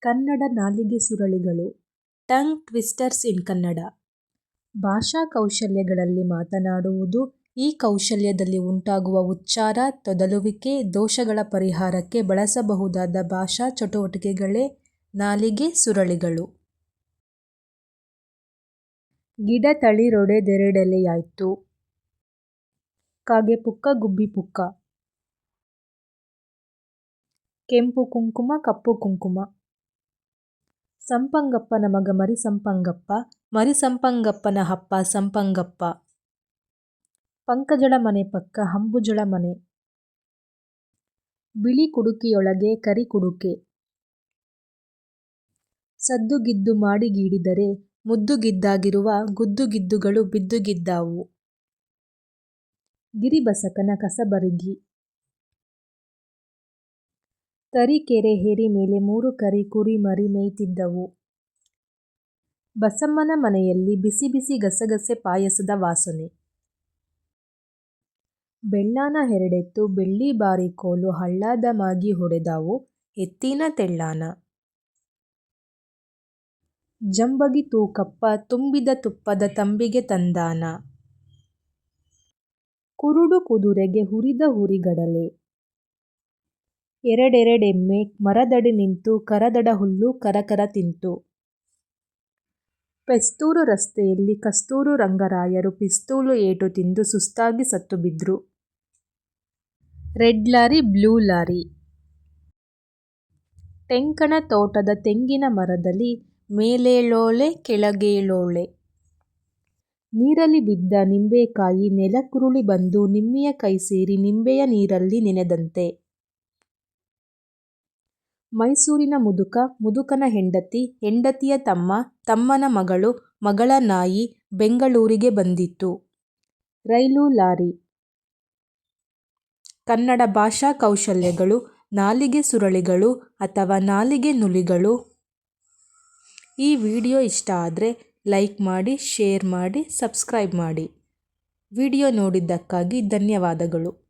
ಕನ್ನಡ ನಾಲಿಗೆ ಸುರಳಿಗಳು. Tongue twisters in Kannada. ಭಾಷಾ ಕೌಶಲ್ಯಗಳಲ್ಲಿ ಮಾತನಾಡುವುದು ಈ ಕೌಶಲ್ಯದಲ್ಲಿ ಉಂಟಾಗುವ ಉಚ್ಚಾರ, ತೊದಲುವಿಕೆ, ದೋಷಗಳ ಪರಿಹಾರಕ್ಕೆ ಬಳಸಬಹುದಾದ ಭಾಷಾ ಚಟುವಟಿಕೆಗಳೇ ನಾಲಿಗೆ ಸುರಳಿಗಳು. ಗಿಡ ತಳಿರೊಡೆದೆರಡೆಲೆಯಾಯ್ತು ಕಾಗೆ ಪುಕ್ಕ ಗುಬ್ಬಿ ಪುಕ್ಕ. ಕೆಂಪು ಕುಂಕುಮ, ಕಪ್ಪು ಕುಂಕುಮ. ಸಂಪಂಗಪ್ಪನ ಮಗ ಮರಿಸಂಪಂಗಪ್ಪ ಮರಿಸಂಪಂಗಪ್ಪನ ಅಪ್ಪ ಸಂಪಂಗಪ್ಪ. ಪಂಕಜಳ ಮನೆ ಪಕ್ಕ ಹಂಬುಜಳ ಮನೆ. ಬಿಳಿ ಕುಡುಕಿಯೊಳಗೆ ಕರಿ ಕುಡುಕೆ. ಸದ್ದುಗಿದ್ದು ಮಾಡಿಗೀಡಿದರೆ ಮುದ್ದುಗಿದ್ದಾಗಿರುವ ಗುದ್ದುಗಿದ್ದುಗಳು ಬಿದ್ದುಗಿದ್ದಾವು ಗಿರಿಬಸಕನ ಕಸಬರಿಗಿ. ತರೀಕೆರೆ ಏರಿ ಮೇಲೆ ಮೂರು ಕರಿ ಕುರಿ ಮರಿ ಮೇಯ್ತಿದ್ದವು. ಬಸಮ್ಮನ ಮನೆಯಲ್ಲಿ ಬಿಸಿ ಬಿಸಿ ಗಸಗಸೆ ಪಾಯಸದ ವಾಸನೆ. ಬೆಳ್ಳಾನ ಎರಡೆತ್ತು ಬೆಳ್ಳಿ ಬಾರಿ ಕೋಲು ಹಳ್ಳಾದ ಮಾಗಿ ಹೊಡೆದಾವು ಎತ್ತಿನ ತೆಳ್ಳಾನ. ಜಂಬಗಿ ತೂಕಪ್ಪ ತುಂಬಿದ ತುಪ್ಪದ ತಂಬಿಗೆ ತಂದಾನ. ಕುರುಡು ಕುದುರೆಗೆ ಹುರಿದ ಹುರಿಗಡಲೆ. ಎರಡೆರಡೆಮ್ಮೆ ಮರದಡಿ ನಿಂತು ಕರದಡ ಹುಲ್ಲು ಕರಕರ ತಿಂತು. ಪೆಸ್ತೂರು ರಸ್ತೆಯಲ್ಲಿ ಕಸ್ತೂರು ರಂಗರಾಯರು ಪಿಸ್ತೂಲು ಏಟು ತಿಂದು ಸುಸ್ತಾಗಿ ಸತ್ತು ಬಿದ್ರು. Red lorry, blue lorry. ಟೆಂಕಣ ತೋಟದ ತೆಂಗಿನ ಮರದಲ್ಲಿ ಮೇಲೇಳೋಳೆ, ಕೆಳಗೇಳೋಳೆ. ನೀರಲ್ಲಿ ಬಿದ್ದ ನಿಂಬೆಕಾಯಿ ನೆಲಕ್ಕುರುಳಿ ಬಂದು ನಿಮ್ಮಿಯ ಕೈ ಸೇರಿ ನಿಂಬೆಯ ನೀರಲ್ಲಿ ನೆನೆದಂತೆ. ಮೈಸೂರಿನ ಮುದುಕ, ಮುದುಕನ ಹೆಂಡತಿ, ಹೆಂಡತಿಯ ತಮ್ಮ, ತಮ್ಮನ ಮಗಳು, ಮಗಳ ನಾಯಿ ಬೆಂಗಳೂರಿಗೆ ಬಂದಿತ್ತು. ರೈಲು ಲಾರಿ. ಕನ್ನಡ ಭಾಷಾ ಕೌಶಲ್ಯಗಳು, ನಾಲಿಗೆ ಸುರಳಿಗಳು ಅಥವಾ ನಾಲಿಗೆ ನುಲಿಗಳು. ಈ ವಿಡಿಯೋ ಇಷ್ಟ ಆದರೆ ಲೈಕ್ ಮಾಡಿ, ಶೇರ್ ಮಾಡಿ, ಸಬ್ಸ್ಕ್ರೈಬ್ ಮಾಡಿ. ವಿಡಿಯೋ ನೋಡಿದ್ದಕ್ಕಾಗಿ ಧನ್ಯವಾದಗಳು.